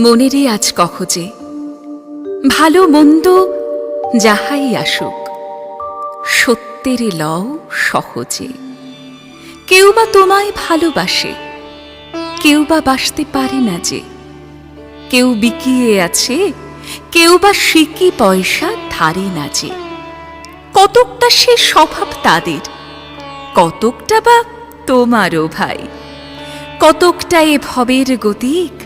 মনেরে আজ কখজে ভালো মন্দ যাহাই আসুক সত্যের লও সহজে। কেউ বা তোমায় ভালোবাসে, কেউ বা বাসতে পারে না যে। কেউ বিকিয়ে আছে, কেউ বা সিকি পয়সা ধারে না যে। কতকটা সে স্বভাব তাদের, কতকটা বা তোমারও ভাই। কতকটা এ ভবের গতিক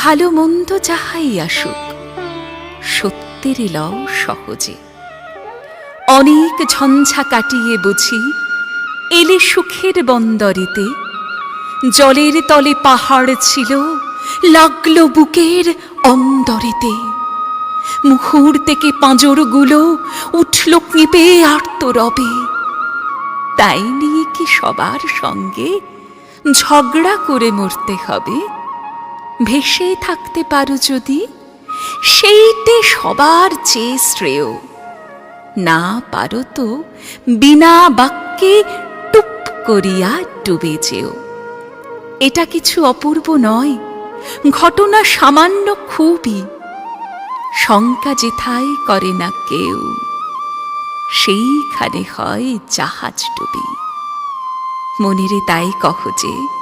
ভালো মন্দ যাহাই আসুক, সত্যের লও সহজে। অনেক ঝঞ্ঝা কাটিয়ে বুঝি, এলে সুখের বন্দরেতে, জলের তলে পাহাড় ছিল, লাগল বুকের অন্দরেতে। মুহুর থেকে পাঁজরগুলো উঠল কেঁপে আর্ত রবে তাই নিয়ে কি সবার সঙ্গে ঝগড়া করে মরতে হবে? ভেসে থাকতে পারো যদি, সেইটে সবার চেয়ে শ্রেয়। না পারো তো বিনা বাক্যে টুপ করিয়া ডুবে যেও। এটা কিছু অপূর্ব নয়, ঘটনা সামান্য খুবই। শঙ্কা যেথায় করে না কেউ, সেইখানে হয় জাহাজ ডুবি। মনেরে তাই কহ যে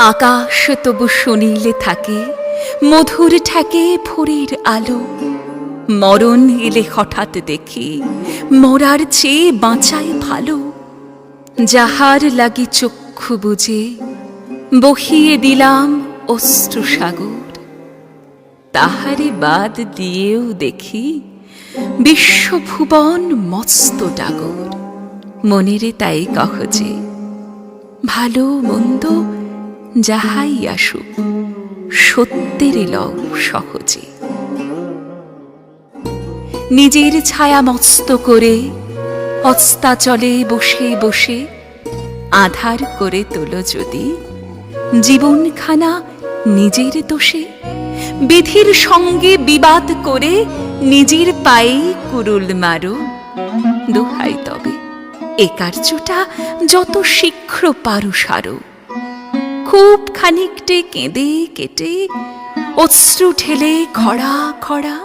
আকাশ তবু শুনিলে থাকে, মধুর ঠেকে ভোরের আলো। মরণ এলে হঠাৎ দেখি, মরার চেয়ে বাঁচায় ভালো। যাহার লাগি চক্ষু বুঝে, বহিয়ে দিলাম অশ্রু সাগর। তাহারে বাদ দিয়েও দেখি, বিশ্বভুবন মস্ত ডাগর। মনেরে তাই কহ যে, ভালো মন্দ যাহাই আসুক সত্যের লও সহজে। নিজের ছায়া মস্ত করে অস্তাচলে বসে বসে, আধার করে তোলো যদি, জীবনখানা নিজের দোষে, বিধির সঙ্গে বিবাদ করে নিজের পায়ে কুরুল মারো, দোহাই তবে। এ কার্যটা যত শীঘ্র পারো সারো। খুব খানিকটে কেঁদে কেটে অশ্রু ঠেলে খড়া খড়া।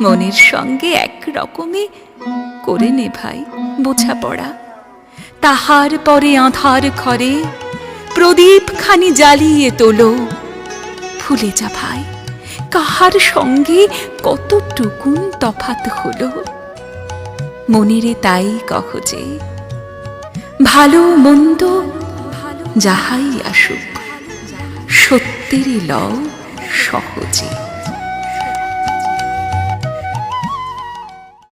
মনের সঙ্গে এক রকমে করে নে ভাই বোঝাপড়া। তাহার পরে আধার ঘরে প্রদীপ খানি জ্বালিয়ে তোলো। ভুলে যা ভাই, কাহার সঙ্গে কতটুকুন তফাত হলো? মনেরে তাই কহ যে, ভালো মন্দ যাহাই আসুক সত্যেরই লও সহজে।